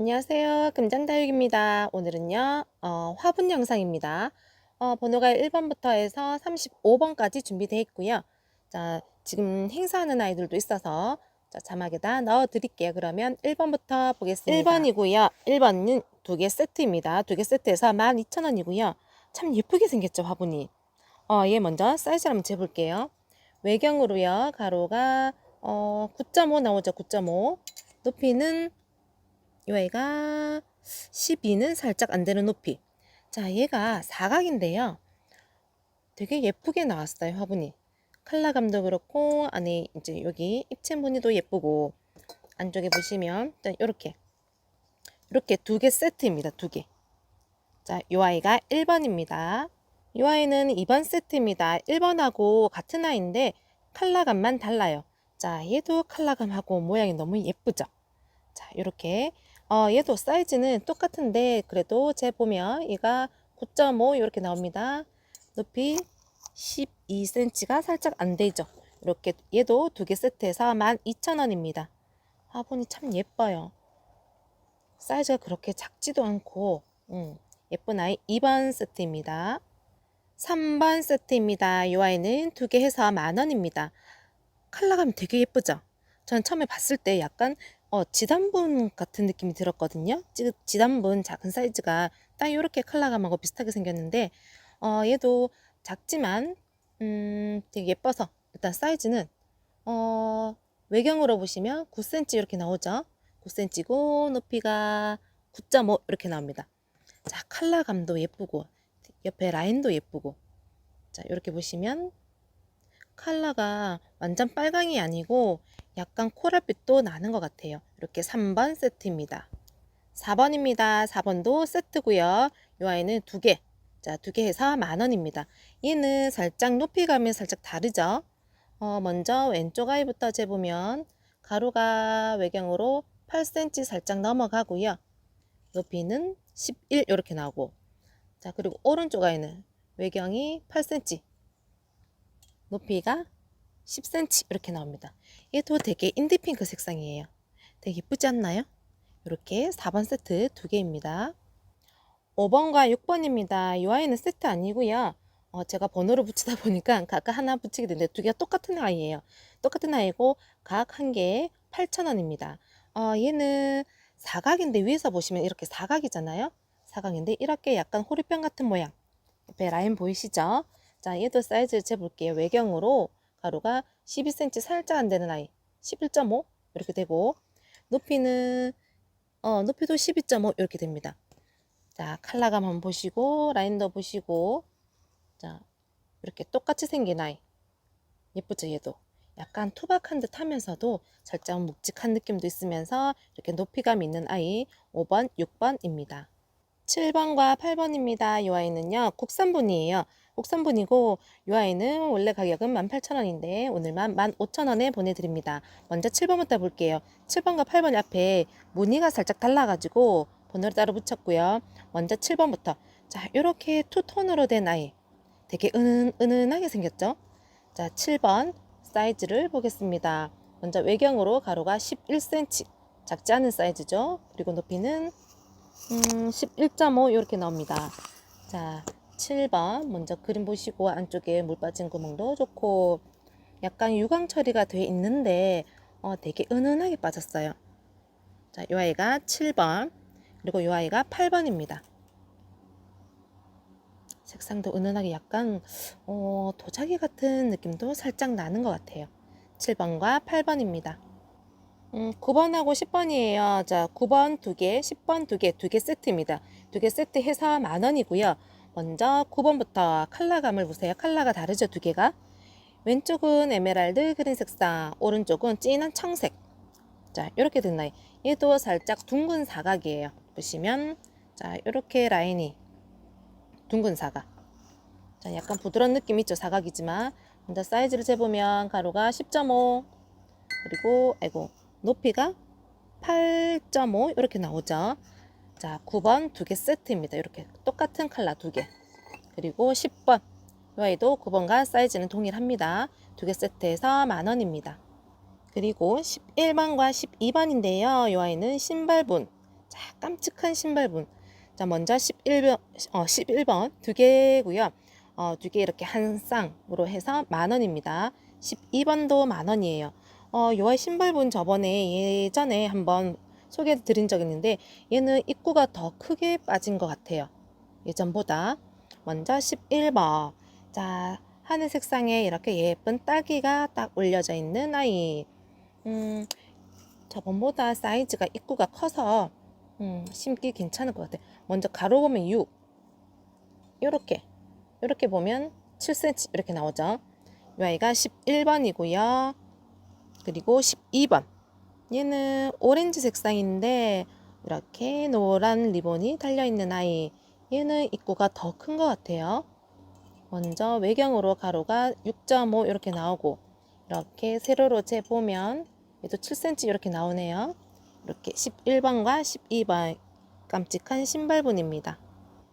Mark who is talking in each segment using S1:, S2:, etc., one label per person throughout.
S1: 안녕하세요. 금잔다육입니다. 오늘은요, 어, 화분 영상입니다. 어, 번호가 1번부터 해서 35번까지 준비되어 있고요. 자, 지금 행사하는 아이들도 있어서 자, 자막에다 넣어 드릴게요. 그러면 1번부터 보겠습니다. 1번이고요. 1번은 두 개 세트입니다. 두 개 세트에서 12,000원이고요. 참 예쁘게 생겼죠, 화분이. 어, 얘 먼저 사이즈를 한번 재볼게요. 외경으로요. 가로가 어, 9.5 나오죠. 9.5. 높이는 이 아이가 12는 살짝 안 되는 높이. 자, 얘가 사각인데요. 되게 예쁘게 나왔어요, 화분이. 컬러감도 그렇고, 안에 이제 여기 입체 무늬도 예쁘고, 안쪽에 보시면, 자, 요렇게. 이렇게 두 개 세트입니다, 두 개. 자, 요 아이가 1번입니다. 이 아이는 2번 세트입니다. 1번하고 같은 아이인데, 컬러감만 달라요. 자, 얘도 컬러감하고 모양이 너무 예쁘죠? 자, 요렇게. 어, 얘도 사이즈는 똑같은데 그래도 재 보면 얘가 9.5 이렇게 나옵니다. 높이 12cm가 살짝 안 되죠. 이렇게 얘도 두 개 세트해서 12,000원입니다. 화분이 참 예뻐요. 사이즈가 그렇게 작지도 않고 음, 예쁜 아이 2번 세트입니다. 3번 세트입니다. 이 아이는 두 개 해서 만원입니다. 컬러감이 되게 예쁘죠? 전 처음에 봤을 때 약간 어, 지단분 같은 느낌이 들었거든요. 지, 지단분 작은 사이즈가 딱 이렇게 컬러감하고 비슷하게 생겼는데 어, 얘도 작지만 음, 되게 예뻐서 일단 사이즈는 어, 외경으로 보시면 9cm 이렇게 나오죠. 9cm고 높이가 9.5 이렇게 나옵니다. 자, 컬러감도 예쁘고 옆에 라인도 예쁘고 자, 이렇게 보시면 컬러가 완전 빨강이 아니고 약간 코랄빛도 나는 것 같아요. 이렇게 3번 세트입니다. 4번입니다. 4번도 세트고요. 이 아이는 두 개. 자, 두 개 해서 만 원입니다. 얘는 살짝 높이감이 살짝 다르죠? 어, 먼저 왼쪽 아이부터 재보면 가로가 외경으로 8cm 살짝 넘어가고요. 높이는 11 이렇게 나오고 자, 그리고 오른쪽 아이는 외경이 8cm 높이가 10cm 이렇게 나옵니다. 얘도 되게 인디핑크 색상이에요. 되게 예쁘지 않나요? 이렇게 4번 세트 두 개입니다. 5번과 6번입니다. 이 아이는 세트 아니고요. 어, 제가 번호를 붙이다 보니까 각각 하나 붙이게 되는데 두 개가 똑같은 아이예요. 똑같은 아이고 각 한 개에 8,000원입니다. 어, 얘는 사각인데 위에서 보시면 이렇게 사각이잖아요. 사각인데 이렇게 약간 호리병 같은 모양. 옆에 라인 보이시죠? 자, 얘도 사이즈 재볼게요. 외경으로 가로가 12cm 살짝 안 되는 아이. 11.5 이렇게 되고 높이는 어, 높이도 12.5 이렇게 됩니다. 자, 컬러감 한번 보시고 라인도 보시고 자, 이렇게 똑같이 생긴 아이. 예쁘죠, 얘도. 약간 투박한 듯 하면서도 살짝 묵직한 느낌도 있으면서 이렇게 높이감 있는 아이 5번, 6번입니다. 7번과 8번입니다. 이 아이는요, 국산분이에요. 국산분이고, 이 아이는 원래 가격은 18,000원인데, 오늘만 15,000원에 보내드립니다. 먼저 7번부터 볼게요. 7번과 8번 앞에 무늬가 살짝 달라가지고, 번호를 따로 붙였고요. 먼저 7번부터. 자, 이렇게 투톤으로 된 아이. 되게 은은, 은은하게 생겼죠? 자, 7번 사이즈를 보겠습니다. 먼저 외경으로 가로가 11cm. 작지 않은 사이즈죠? 그리고 높이는 음, 11.5 이렇게 나옵니다. 자, 7번 먼저 그림 보시고 안쪽에 물 빠진 구멍도 좋고 약간 유광 처리가 돼 있는데 어, 되게 은은하게 빠졌어요. 자, 이 아이가 7번 그리고 이 아이가 8번입니다. 색상도 은은하게 약간 어, 도자기 같은 느낌도 살짝 나는 것 같아요. 7번과 8번입니다. 음, 9번하고 10번이에요. 자, 9번 두 개, 10번 두 개, 두개 세트입니다. 두개 세트 해서 만 원이고요. 먼저 9번부터 컬러감을 보세요. 컬러가 다르죠, 두 개가. 왼쪽은 에메랄드 그린 색상, 오른쪽은 진한 청색. 자, 이렇게 된 라인. 얘도 살짝 둥근 사각이에요. 보시면 자, 이렇게 라인이 둥근 사각. 자, 약간 부드러운 느낌 있죠, 사각이지만. 먼저 사이즈를 재보면 가로가 10.5 그리고 아이고 높이가 8.5 이렇게 나오죠. 자, 9번 두 개 세트입니다. 이렇게 똑같은 컬러 두 개. 그리고 10번. 이 아이도 9번과 사이즈는 동일합니다. 두 개 세트에서 만 원입니다. 그리고 11번과 12번인데요. 이 아이는 신발분. 자, 깜찍한 신발분. 자, 먼저 11번, 어, 11번 두 개고요. 어, 두 개 이렇게 한 쌍으로 해서 만 원입니다. 12번도 만 원이에요. 어, 요 신발분 저번에 예전에 한번 소개해 드린 적 있는데 얘는 입구가 더 크게 빠진 것 같아요. 예전보다. 먼저 11번. 자, 하늘 색상에 이렇게 예쁜 딸기가 딱 올려져 있는 아이. 음, 저번보다 사이즈가 입구가 커서 음, 심기 괜찮을 것 같아요. 먼저 가로 보면 6. 요렇게. 요렇게 보면 7cm 이렇게 나오죠. 이 아이가 11번이고요. 그리고 12번. 얘는 오렌지 색상인데 이렇게 노란 리본이 달려있는 아이. 얘는 입구가 더 큰 것 같아요. 먼저 외경으로 가로가 6.5 이렇게 나오고 이렇게 세로로 재보면 얘도 7cm 이렇게 나오네요. 이렇게 11번과 12번 깜찍한 신발분입니다.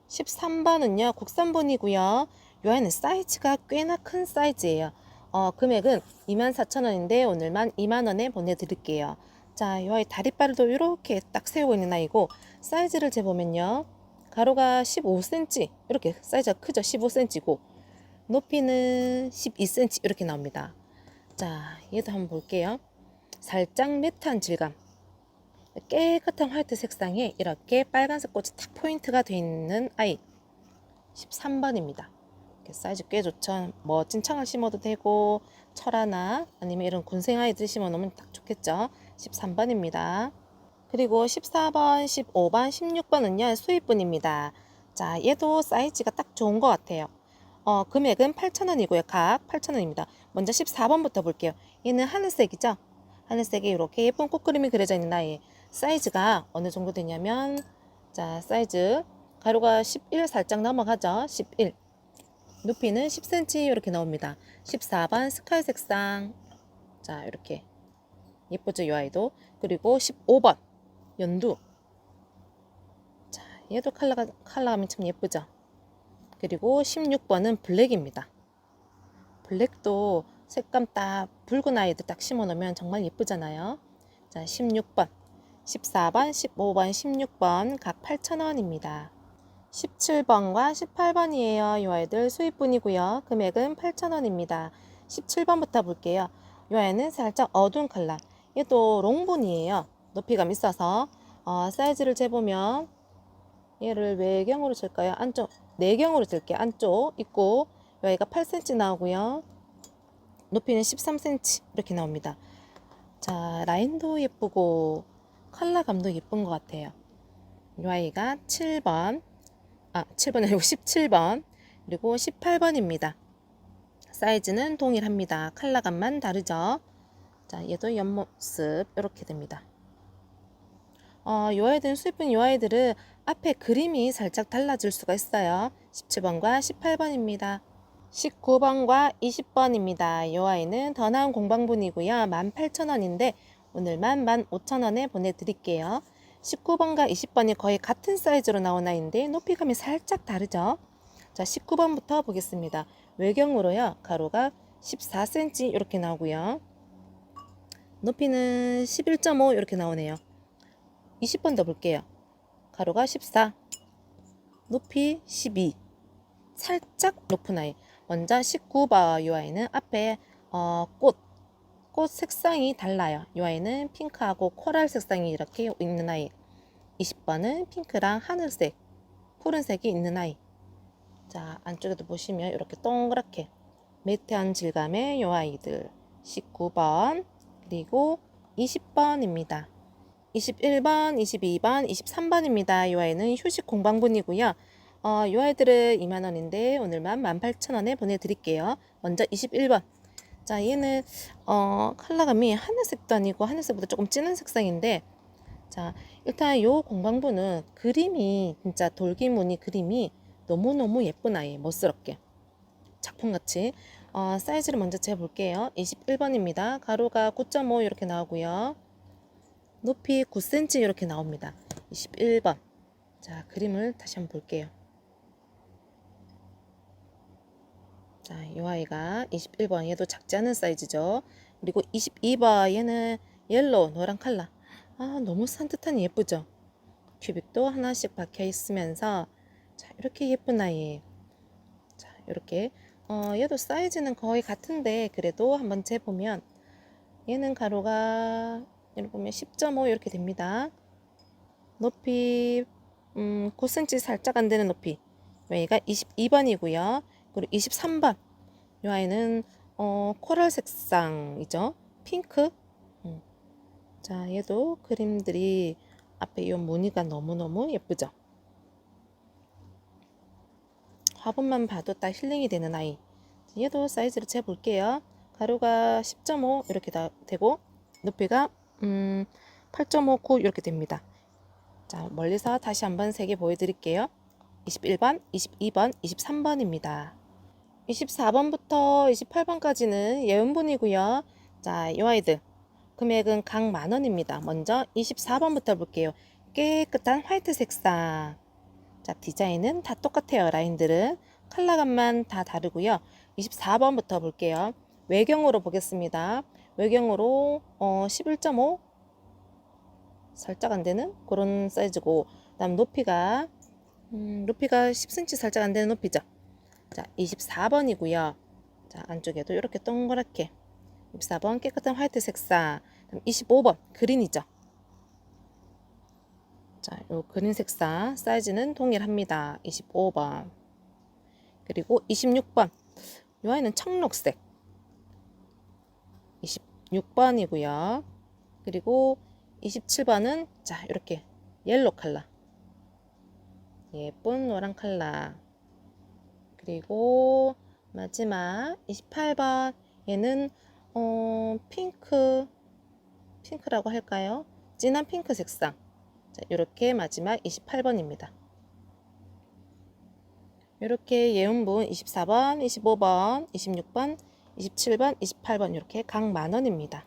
S1: 13번은요 국산분이고요. 요 아이는 사이즈가 꽤나 큰 사이즈예요. 어, 금액은 24,000원인데 오늘만 2만원에 보내드릴게요. 자, 요 아이 다리발도 이렇게 딱 세우고 있는 아이고 사이즈를 재보면요. 가로가 15cm 이렇게 사이즈가 크죠? 15cm고 높이는 12cm 이렇게 나옵니다. 자 얘도 한번 볼게요. 살짝 매트한 질감. 깨끗한 화이트 색상에 이렇게 빨간색 꽃이 탁 포인트가 되어 있는 아이. 13번입니다 사이즈 꽤 좋죠 멋진 창을 심어도 되고 철하나 아니면 이런 군생 아이들 심어 놓으면 딱 좋겠죠 13번입니다 그리고 14번, 15번, 16번은요, 수입분입니다. 자, 얘도 사이즈가 딱 좋은 것 같아요. 어, 금액은 8,000원이고요. 각 8,000원입니다. 먼저 14번부터 볼게요. 얘는 하늘색이죠? 하늘색에 이렇게 예쁜 꽃 그림이 그려져 있는 아이. 사이즈가 어느 정도 되냐면, 자, 사이즈, 가로가 11 살짝 넘어가죠? 11. 높이는 10cm 이렇게 나옵니다. 14번 스카이 색상. 자, 이렇게. 예쁘죠, 이 아이도. 그리고 15번. 연두. 자, 얘도 컬러가, 컬러감이 참 예쁘죠? 그리고 16번은 블랙입니다. 블랙도 색감 딱 붉은 아이들 딱 심어 놓으면 정말 예쁘잖아요. 자, 16번, 14번, 15번, 16번 각 8,000원입니다. 17번과 18번이에요. 이 아이들 수입분이고요. 금액은 8,000원입니다. 17번부터 볼게요. 이 아이는 살짝 어두운 컬러. 얘도 롱분이에요. 높이감 있어서 어, 사이즈를 재보면 얘를 외경으로 칠까요? 안쪽 내경으로 칠게요. 안쪽 있고 여기가 8cm 나오고요. 높이는 13cm 이렇게 나옵니다. 자 라인도 예쁘고 컬러감도 예쁜 것 같아요. 이 아이가 7번 아 7번 아니고 17번 그리고 18번입니다. 사이즈는 동일합니다. 컬러감만 다르죠. 자 얘도 옆모습 이렇게 됩니다. 어, 요 아이들은 수입분 요 아이들은 앞에 그림이 살짝 달라질 수가 있어요. 17번과 18번입니다. 19번과 20번입니다. 요 아이는 더 나은 공방분이고요. 18,000원인데 오늘만 15,000원에 보내드릴게요. 19번과 20번이 거의 같은 사이즈로 나온 아이인데 높이감이 살짝 다르죠. 자, 19번부터 보겠습니다. 외경으로요. 가로가 14cm 이렇게 나오고요. 높이는 11.5 이렇게 나오네요. 20번 더 볼게요. 가로가 14, 높이 12, 살짝 높은 아이. 먼저 19번 이 아이는 앞에 어, 꽃, 꽃 색상이 달라요. 이 아이는 핑크하고 코랄 색상이 이렇게 있는 아이. 20번은 핑크랑 하늘색, 푸른색이 있는 아이. 자, 안쪽에도 보시면 이렇게 동그랗게 매트한 질감의 이 아이들. 19번, 그리고 20번입니다. 21번, 22번, 23번입니다. 이 아이는 휴식 공방분이고요. 어, 이 아이들은 2만원인데 오늘만 18,000원에 보내드릴게요. 먼저 21번. 자, 얘는 어, 컬러감이 하늘색도 아니고 하늘색보다 조금 진한 색상인데 자, 일단 이 공방분은 그림이 진짜 돌기무늬 그림이 너무너무 예쁜 아이, 멋스럽게. 작품같이. 어, 사이즈를 먼저 재볼게요. 21번입니다. 가로가 9.5 이렇게 나오고요. 높이 9cm 이렇게 나옵니다. 21번. 자, 그림을 다시 한번 볼게요. 자, 이 아이가 21번. 얘도 작지 않은 사이즈죠. 그리고 22번. 얘는 옐로우, 노란 컬러. 아, 너무 산뜻하니 예쁘죠? 큐빅도 하나씩 박혀 있으면서 자, 이렇게 예쁜 아이예요. 자, 이렇게 어, 얘도 사이즈는 거의 같은데 그래도 한번 재보면 얘는 가로가 여기 보면 10.5 이렇게 됩니다. 높이 음, 9cm 살짝 안 되는 높이. 여기가 22번이고요. 그리고 23번. 이 아이는 어, 코랄 색상이죠. 핑크. 음. 자, 얘도 그림들이 앞에 이 무늬가 너무너무 예쁘죠. 화분만 봐도 딱 힐링이 되는 아이. 얘도 사이즈를 재볼게요. 가로가 10.5 이렇게 다 되고 높이가 음, 8.5, 9 이렇게 됩니다. 자, 멀리서 다시 한번 세 개 보여드릴게요. 21번, 22번, 23번입니다. 24번부터 28번까지는 예은분이고요. 자, 이 아이들 금액은 각 만원입니다. 먼저 24번부터 볼게요. 깨끗한 화이트 색상. 자, 디자인은 다 똑같아요. 라인들은 컬러감만 다 다르고요. 24번부터 볼게요. 외경으로 보겠습니다. 외경으로 어, 11.5 살짝 안 되는 그런 사이즈고 그다음 높이가 음, 높이가 10cm 살짝 안 되는 높이죠. 자, 24번이고요. 자, 안쪽에도 이렇게 동그랗게 24번 깨끗한 화이트 색상. 그다음 25번 그린이죠. 자, 요 그린 색상 사이즈는 동일합니다. 25번. 그리고 26번. 이 아이는 청록색. 26번이고요. 그리고 27번은 자, 이렇게 옐로 컬러. 예쁜 노란 컬러. 그리고 마지막 28번 얘는 어, 핑크 핑크라고 할까요? 진한 핑크 색상. 자, 이렇게 마지막 28번입니다. 이렇게 예운분 24번, 25번, 26번, 27번, 28번 이렇게 각 만원입니다.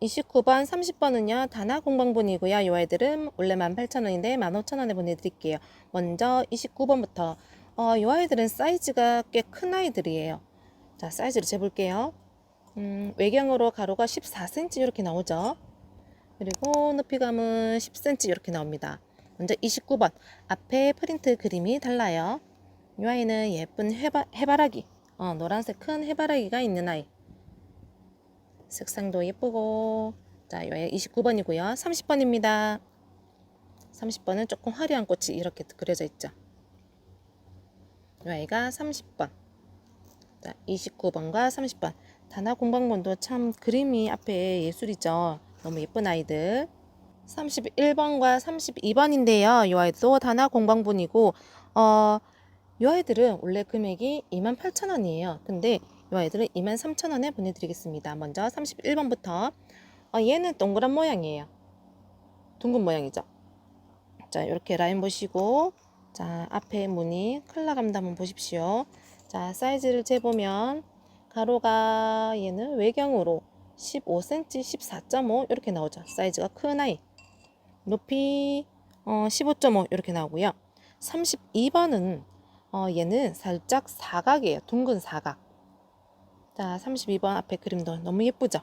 S1: 29번, 30번은요 단화 공방분이고요. 이 아이들은 원래 18,000원인데 15,000원에 보내드릴게요. 먼저 29번부터 어, 이 아이들은 사이즈가 꽤 큰 아이들이에요. 자 사이즈를 재볼게요. 음, 외경으로 가로가 14cm 이렇게 나오죠. 그리고 높이감은 10cm 이렇게 나옵니다. 먼저 29번 앞에 프린트 그림이 달라요. 이 아이는 예쁜 해바, 해바라기 어, 노란색 큰 해바라기가 있는 아이 색상도 예쁘고 자, 이 아이 29번이고요. 30번입니다. 30번은 조금 화려한 꽃이 이렇게 그려져 있죠. 이 아이가 30번 자, 29번과 30번 단화 공방본도 참 그림이 앞에 예술이죠. 너무 예쁜 아이들. 31번과 32번인데요. 이 아이도 단화 공방분이고 어, 이 아이들은 원래 금액이 28,000원이에요. 근데 이 아이들은 23,000원에 보내드리겠습니다. 먼저 31번부터 어, 얘는 동그란 모양이에요. 둥근 모양이죠. 자 이렇게 라인 보시고 자 앞에 무늬 컬러 감도 한번 보십시오. 자 사이즈를 재보면 가로가 얘는 외경으로 15cm, 14.5 이렇게 나오죠. 사이즈가 큰 아이. 높이 어, 15.5 이렇게 나오고요. 32번은 어, 얘는 살짝 사각이에요. 둥근 사각. 자, 32번 앞에 그림도 너무 예쁘죠?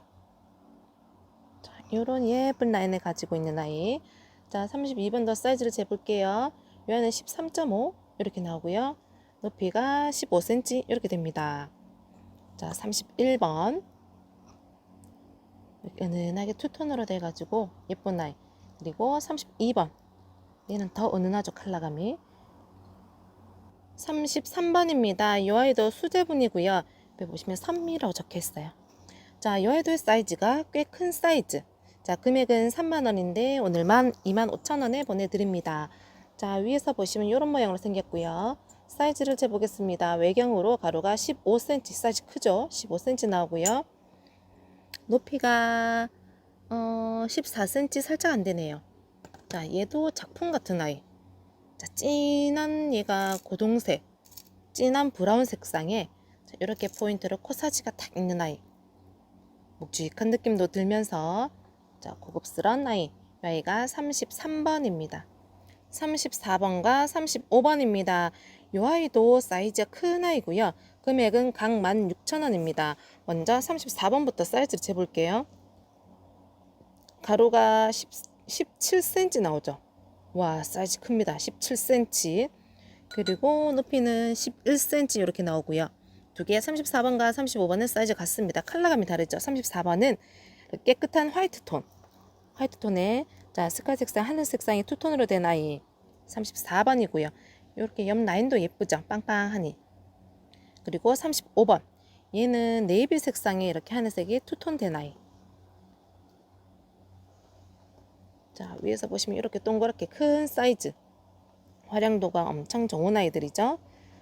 S1: 자, 이런 예쁜 라인을 가지고 있는 아이. 자, 32번도 사이즈를 재볼게요. 이 아이는 13.5 이렇게 나오고요. 높이가 15cm 이렇게 됩니다. 자, 31번. 은은하게 투톤으로 돼가지고 예쁜 아이. 그리고 32번. 얘는 더 은은하죠, 컬러감이. 33번입니다. 이 아이도 수제분이고요. 옆에 보시면 선미라고 적혀 있어요. 자, 이 아이도의 사이즈가 꽤 큰 사이즈. 자, 금액은 3만원인데 오늘만 25,000원에 보내드립니다. 자, 위에서 보시면 이런 모양으로 생겼고요. 사이즈를 재보겠습니다. 외경으로 가로가 15cm 사이즈 크죠? 15cm 나오고요. 높이가 어, 14cm 살짝 안 되네요. 자, 얘도 작품 같은 아이. 자, 진한 얘가 고동색, 진한 브라운 색상에 자, 이렇게 포인트로 코사지가 탁 있는 아이. 묵직한 느낌도 들면서 자, 고급스러운 아이. 이 아이가 33번입니다. 34번과 35번입니다. 이 아이도 사이즈가 큰 아이고요. 금액은 각 16,000원입니다. 먼저 34번부터 사이즈를 재볼게요. 가로가 10, 17cm 나오죠. 와, 사이즈 큽니다. 17cm. 그리고 높이는 11cm 이렇게 나오고요. 두 개 34번과 35번은 사이즈 같습니다. 컬러감이 다르죠. 34번은 깨끗한 화이트 톤. 화이트 톤에 자, 스카이 색상, 하늘 색상이 투톤으로 된 아이 34번이고요. 이렇게 옆 라인도 예쁘죠. 빵빵하니. 그리고 35번. 얘는 네이비 색상에 이렇게 하늘색이 투톤 된 아이. 자, 위에서 보시면 이렇게 동그랗게 큰 사이즈. 활용도가 엄청 좋은 아이들이죠.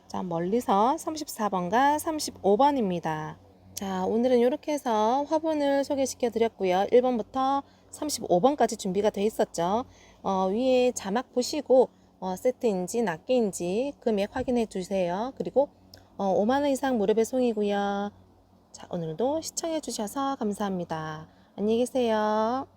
S1: 자, 멀리서 34번과 35번입니다. 자, 오늘은 이렇게 해서 화분을 소개시켜 드렸고요. 1번부터 35번까지 준비가 돼 있었죠. 어, 위에 자막 보시고 어, 세트인지 낱개인지 금액 확인해 주세요. 그리고 어, 5만원 이상 무료 배송이고요. 자, 오늘도 시청해 주셔서 감사합니다. 안녕히 계세요.